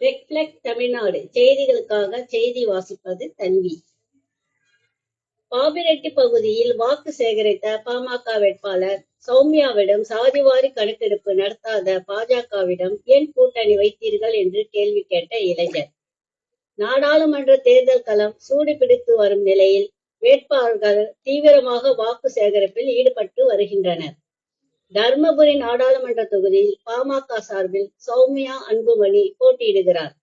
Reflect Tamil Nadu. செய்திகளுக்காக செய்தி வாசிப்பது தன்வி. பாபிரெட்டி பகுதியில் வாக்கு சேகரித்த பாமக வேட்பாளர் சௌமியாவிடம் சாதிவாரி கணக்கெடுப்பு நடத்தாத பாஜகவிடம் ஏன் கூட்டணி வைத்தீர்கள் என்று கேள்வி கேட்ட இளைஞர். நாடாளுமன்ற தேர்தல் களம் சூடு பிடித்து வரும் நிலையில் வேட்பாளர்கள் தீவிரமாக வாக்கு சேகரிப்பில் ஈடுபட்டு வருகின்றனர். தர்மபுரி நாடாளுமன்ற தொகுதியில் பாமக சார்பில் சௌமியா அன்புமணி போட்டியிடுகிறார்.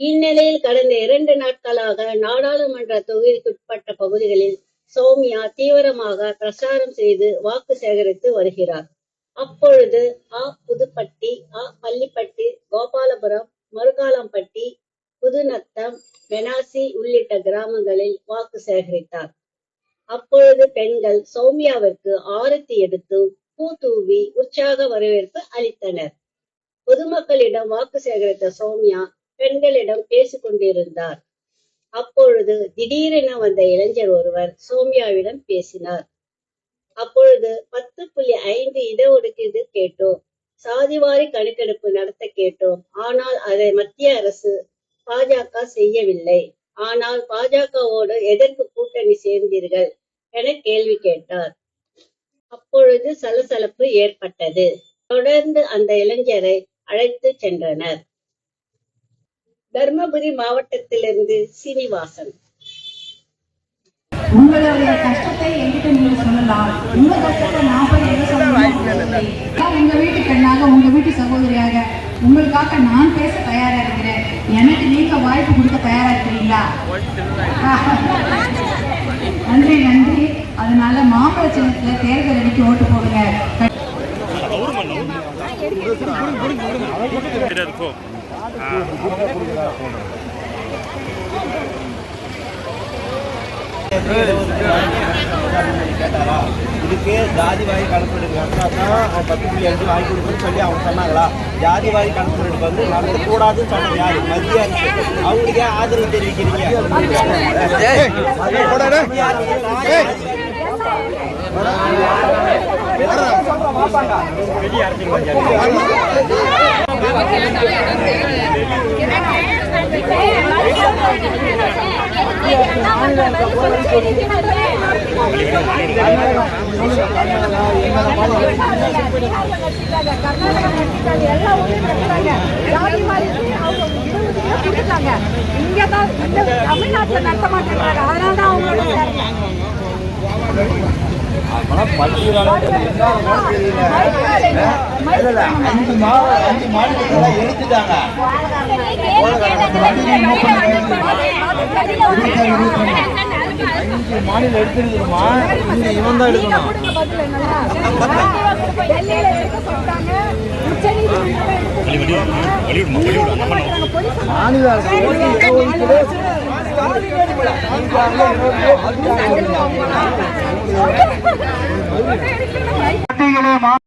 இந்நிலையில் கடந்த இரண்டு நாட்களாக நாடாளுமன்ற தொகுதிக்குட்பட்ட பகுதிகளில் சௌமியா தீவிரமாக பிரச்சாரம் செய்து வாக்கு சேகரித்து வருகிறார். அப்பொழுது அ. புதுப்பட்டி அ. பள்ளிப்பட்டி கோபாலபுரம் மருகாலம்பட்டி புதுநத்தம் பெனாசி உள்ளிட்ட கிராமங்களில் வாக்கு சேகரித்தார். அப்பொழுது பெண்கள் சௌமியாவிற்கு ஆரத்தி எடுத்து பூ தூவி உற்சாக வரவேற்பு அளித்தனர். பொதுமக்களிடம் வாக்கு சேகரித்த சௌமியா பெண்களிடம் பேசிக் கொண்டிருந்தார் அப்பொழுது திடீரென வந்த இளைஞர் ஒருவர் சோமியாவிடம் பேசினார். அப்பொழுது பத்து புள்ளி ஐந்து இடஒதுக்கீடு கேட்டோம். சாதிவாரி கணக்கெடுப்பு நடத்த கேட்டோம். ஆனால் அதை மத்திய அரசு பாஜக செய்யவில்லை. ஆனால் பாஜகவோடு எதற்கு கூட்டணி சேர்ந்தீர்கள்? என கேள்வி கேட்டார். அப்பொழுது சலசலப்பு ஏற்பட்டது. தொடர்ந்து அந்த இளைஞரை அழைத்து சென்றனர். தர்மபுரி மாவட்டத்திலிருந்து சீனிவாசன். உங்களுடைய கஷ்டத்தை என்கிட்ட நீங்க சொல்லலாம். உங்க கஷ்டத்தை நான் போய் எங்க சொல்லணும் உங்க வீட்டு பெண்ணாக உங்க உங்களுக்காக நான் பேச தயாரா இருக்கிறேன். எனக்கு நீங்க வாய்ப்பு கொடுக்க தயாரா இருக்கிறீங்களா? நன்றி நன்றி. அதனால மாம்பழ சின்னத்துல தேர்தல் அன்னைக்கு ஓட்டு போடுங்க. கேட்டாரா இதுக்கு ஜாதி வாரி கணக்கெடுப்பு நடத்தினா அவன் பத்து புள்ளி அஞ்சு வாங்கி கொடுக்குன்னு சொல்லி அவங்க சொன்னாங்களா ஜாதி வாரி கணக்கெடுப்பு வந்து நடத்தக்கூடாதுன்னு சொன்னது யாரு மத்திய அரசு அவங்களுக்கு ஏன் ஆதரவு இங்கதான் இந்த தமிழ்நாட்டுல நடத்த மாட்டேங்கிறாங்க அதனால தான் அவங்களோட எடுத்துட்டாங்க. அஞ்சு மாநில எடுத்துருக்குமா இங்க இவன் தான் எடுக்கணும் மாநில அரசு